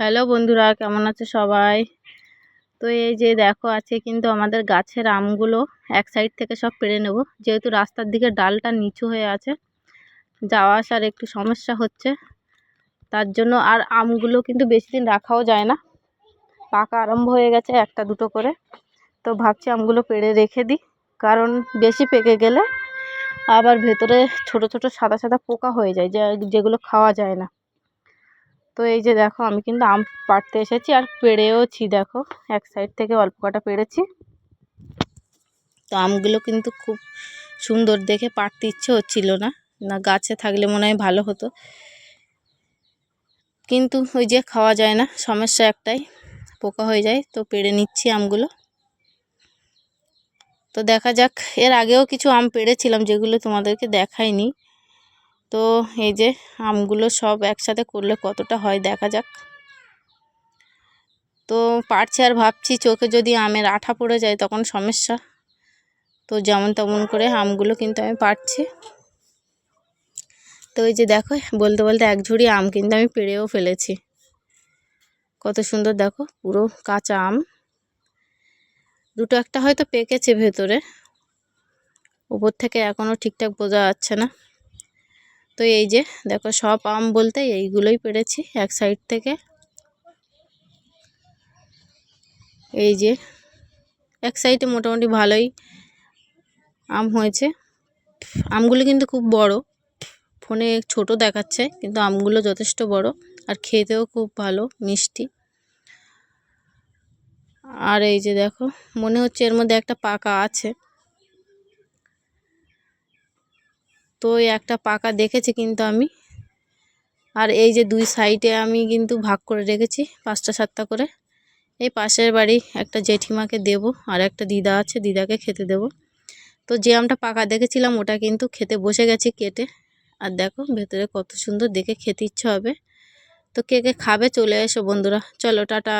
Hello বন্ধুরা, কেমন আছে সবাই? তো এই যে দেখো আছে কিন্তু আমাদের গাছের আমগুলো এক সাইড থেকে সব পেড়ে নেব। যেহেতু রাস্তার দিকে ডালটা নিচু হয়ে আছে, যাওয়া আসার একটু সমস্যা হচ্ছে। তার জন্য আর আমগুলো কিন্তু বেশি দিন রাখাও যায় না। পাকা আরম্ভ হয়ে গেছে একটা দুটো করে। তো ভাবছি আমগুলো পেড়ে রেখে দিই, কারণ বেশি পেকে গেলে আবার ভেতরে ছোট ছোট সাদা সাদা পোকা হয়ে যায় যেগুলো খাওয়া যায় না। তো এই যে দেখো, আমি কিন্তু আম পাড়তে এসেছি আর পেড়েওছি, দেখো। এক সাইড থেকে অল্প কটা পেড়েছি। তো আমগুলো কিন্তু খুব সুন্দর দেখে পাড়তে ইচ্ছে হচ্ছিল না। না, গাছে থাকলে মনে হয় ভালো হতো। কিন্তু ওই যে খাওয়া যায় না, সমস্যা একটাই, পোকা হয়ে যায়, তো পেড়ে নিচ্ছি আমগুলো। তো দেখা যাক, এর আগেও কিছু আম পেড়েছিলাম, যেগুলো তোমাদেরকে দেখাইনি। তো এই যে আমগুলো সব একসাথে করলে কতটা হয় দেখা যাক। তো পারছি আর ভাবছি চোখে যদি আমের আঠা পড়ে যায় তখন সমস্যা। তো যেমন তেমন করে আমগুলো কিন্তু আমি পারছি। তো এই যে দেখো, বলতে বলতে এক ঝুড়ি আম কিন্তু আমি পেড়েও ফেলেছি। কত সুন্দর দেখো, পুরো কাঁচা আম। দুটো একটা হয়তো পেকেছে ভেতরে। উপর থেকে এখনও ঠিকঠাক বোঝা যাচ্ছে না। তো এই যে, দেখো সব আম বলতে এইগুলোই পেরেছি এক সাইড থেকে। এই যে, এক সাইডে মোটামুটি ভালোই আম হয়েছে। আমগুলো কিন্তু খুব বড়, ফোনে ছোট দেখাচ্ছে, কিন্তু আমগুলো যথেষ্ট বড় আর খেতেও খুব ভালো, মিষ্টি। আর এই যে দেখো, মনে হচ্ছে এর মধ্যে একটা পাকা আছে। তো একটা পাকা দেখেছি কিন্তু আমি। আর এই যে দুই সাইডে আমি কিন্তু ভাগ করে রেখেছি, পাঁচটা সাতটা করে। এই পাশের বাড়ি একটা জেঠিমাকে দেব আর একটা দিদা আছে, দিদাকে খেতে দেব। তো যে আমটা পাকা দেখেছিলাম, ওটা কিন্তু খেতে বসে গেছি কেটে। আর দেখো ভেতরে কত সুন্দর দেখে খেতে ইচ্ছে হবে। তো কে কে খাবে চলে এসো বন্ধুরা। চলো, টাটা।